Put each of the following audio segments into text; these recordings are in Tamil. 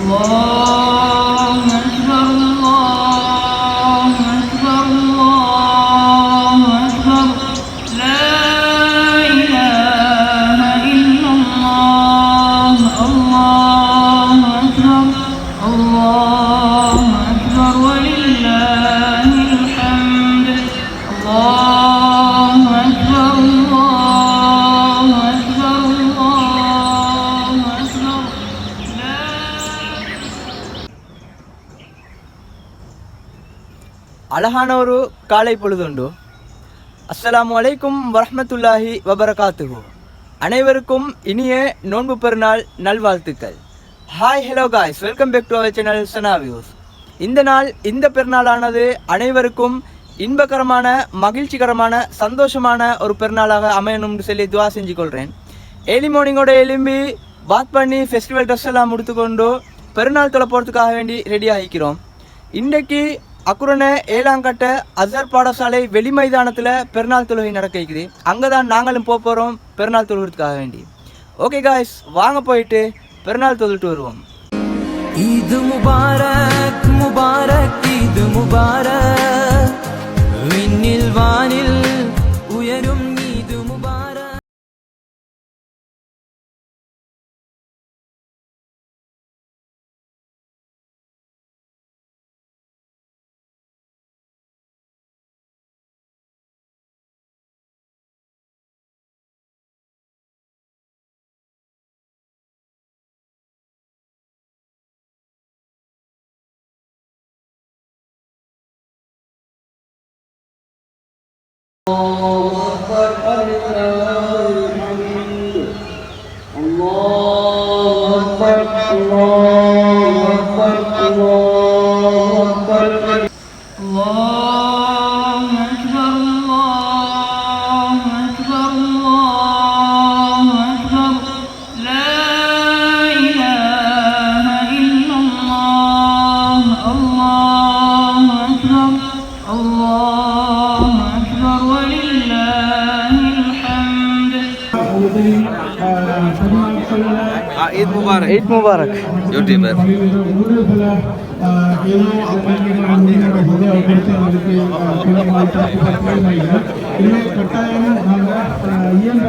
Allah. அழகான ஒரு காலை பொழுதுண்டு. அஸ்லாம் அலைக்கும் வரமத்துல்லாஹி வபரகாத்துகு அனைவருக்கும் இனிய நோன்பு பெருநாள் நல்வாழ்த்துக்கள். Hi hello guys welcome back to our channel Sana views இந்த நாள் இந்த பெருநாளானது அனைவருக்கும் இன்பகரமான மகிழ்ச்சிகரமான சந்தோஷமான ஒரு பெருநாளாக அமையணும்னு சொல்லி துவா செஞ்சு கொள்கிறேன் ஏர்லி மார்னிங்கோட எலும்பி பாத் பண்ணி ஃபெஸ்டிவல் ட்ரெஸ் எல்லாம் முடித்துக்கொண்டு பெருநாள் தொலை போகிறதுக்காக வேண்டி ரெடி ஆகிக்கிறோம். இன்றைக்கு அக்குரண ஏழாங்கட்ட அசர் பாடசாலை வெளி மைதானத்தில் பெருநாள் தொழுகை நடக்க இருக்குது அங்கே தான் நாங்களும் போக போகிறோம் பெருநாள் தொழுகிறதுக்காக வேண்டி. ஓகே காய்ஸ் வாங்க போயிட்டு பெருநாள் தொழுட்டு வருவோம். இது முபாரக் முபாரக் இது முபாரக். விண்ணில் வானில் الله அவருக்கு இல்லை கட்டாயம் நாங்கள் இயன்ற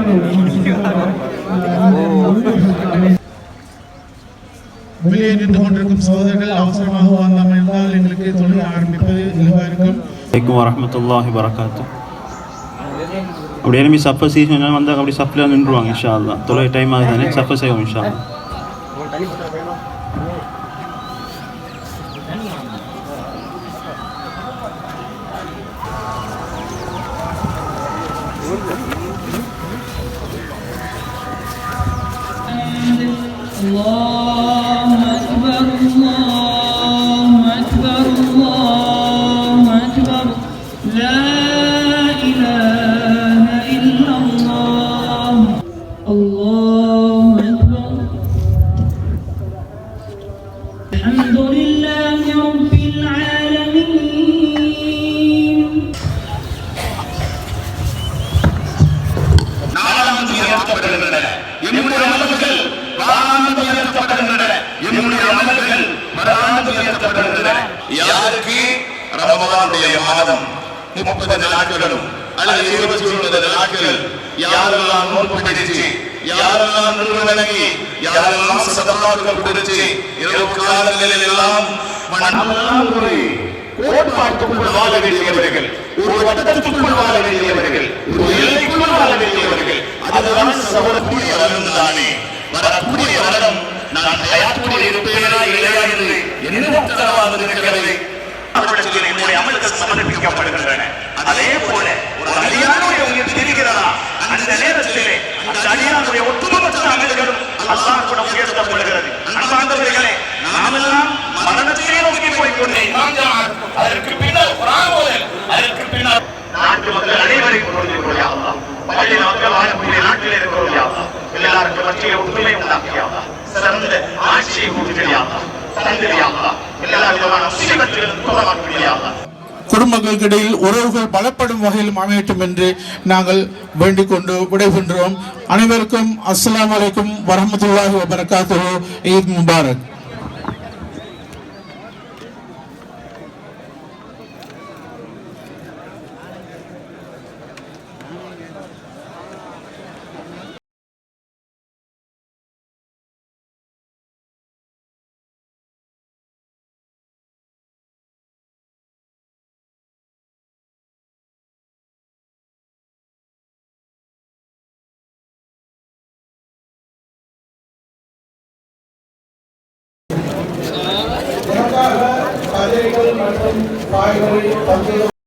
வெளியே நின்று கொண்டிருக்கும் சகோதரர்கள் அவசரமாக வந்தோம் என்றால் எங்களுக்கு தொழில் ஆரம்பிப்பது இலவாக இருக்கும் வலைக்கம் வரமத்துல்லாஹி வரகாத்து அப்படி எனிமி சப்ப சீசன் வந்தால் அப்படி சப்பில் நின்றுவாங்க இன்ஷா அல்லா தொலை டைம் ஆகுதானே சப்ப செய்வோம் இன்ஷா அல்லா आणि யாருக்கு ரமலானுடைய மாதம் முப்பது நாட்களும் அல்லது இருபத்தி ஒன்பது நாட்கள் யாரெல்லாம் நோன்பு பிடிச்சு யாரெல்லாம் நின்று வணங்கி யாரெல்லாம் சதமாக பிடிச்சு இரவு காலங்களில் எல்லாம் கோட்பாட்டுக்குள் வாழ வேண்டியவர்கள் ஒரு வட்டத்துக்குள் வாழ வேண்டியவர்கள் ஒரு எல்லைக்குள் வாழ வேண்டியவர்கள் அதுதான் வருடம் தானே வரக்கூடிய வருடம் நான் இருப்பேனா இல்லையா என்று என்ன உத்தரவாதம் இருக்கிறது? என்னுடைய சமர்ப்பிக்கப்படுகின்றன. அதே போல ஒரு அடியானுடைய உயிர் திரிகிறதா அந்த நேரத்திலே அந்த அடியானுடைய ஒட்டுமொத்த அமல்களும் அல்லாஹ் கூட உயர்த்தப்படுகிறது இடையில் உறவுகள் பலப்படும் வகையில் அமையட்டும் என்று நாங்கள் வேண்டிக் கொண்டு விடைபெறுகிறோம். அனைவருக்கும் அஸ்லாம் வலைக்கும் வரமத்துல்லாஹி வபரகாத்துஹு. ஈத் முபாரக். குழந்தைகள் மற்றும் தாய்களை தந்தைகள்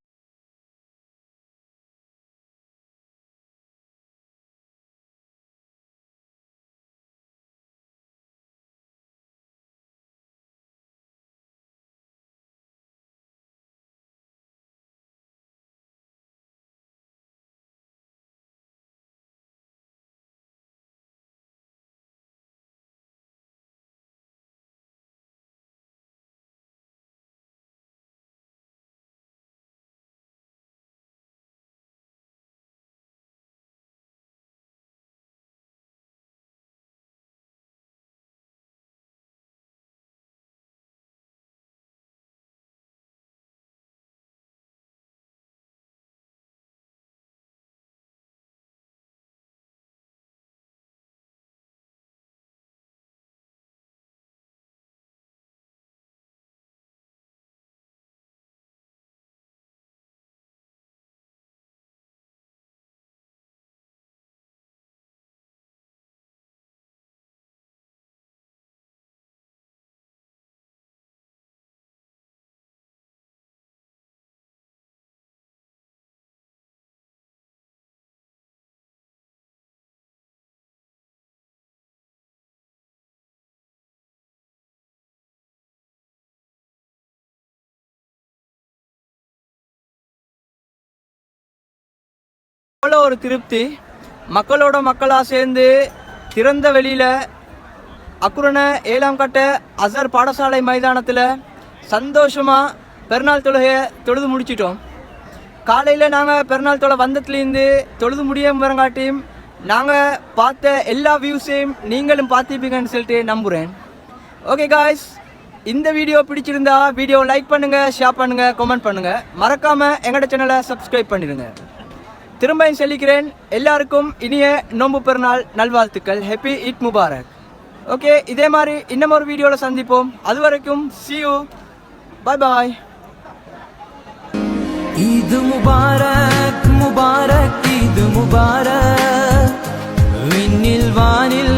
அவ்வளோ ஒரு திருப்தி. மக்களோட மக்களாக சேர்ந்து திறந்த வெளியில் அக்குரண ஏழாம் கட்ட அசர் பாடசாலை மைதானத்தில் சந்தோஷமாக பெருநாள் தொழுகையை தொழுது முடிச்சிட்டோம். காலையில் நாங்கள் பெருநாள் தொலை வந்ததுலேருந்து தொழுது முடிய வரங்காட்டியும் நாங்கள் பார்த்த எல்லா வியூஸையும் நீங்களும் பார்த்துப்பீங்கன்னு சொல்லிட்டு நம்புகிறேன் ஓகே காய்ஸ் இந்த வீடியோ பிடிச்சிருந்தா வீடியோ லைக் பண்ணுங்கள் ஷேர் பண்ணுங்கள் கமெண்ட் பண்ணுங்கள் மறக்காமல் எங்களோட சேனலை சப்ஸ்கிரைப் பண்ணிடுங்க. திரும்பியும் சொல்லிக்கிறேன் எல்லாருக்கும் இனிய நோன்பு பெருநாள் நல்வாழ்த்துக்கள் ஹெப்பி ஈத் முபாரக் ஓகே இதே மாதிரி இன்னும் ஒரு வீடியோவில் சந்திப்போம் அது வரைக்கும் see you bye பாய் ईद मुबारक मुबारक ईद मुबारक विनिल वानिल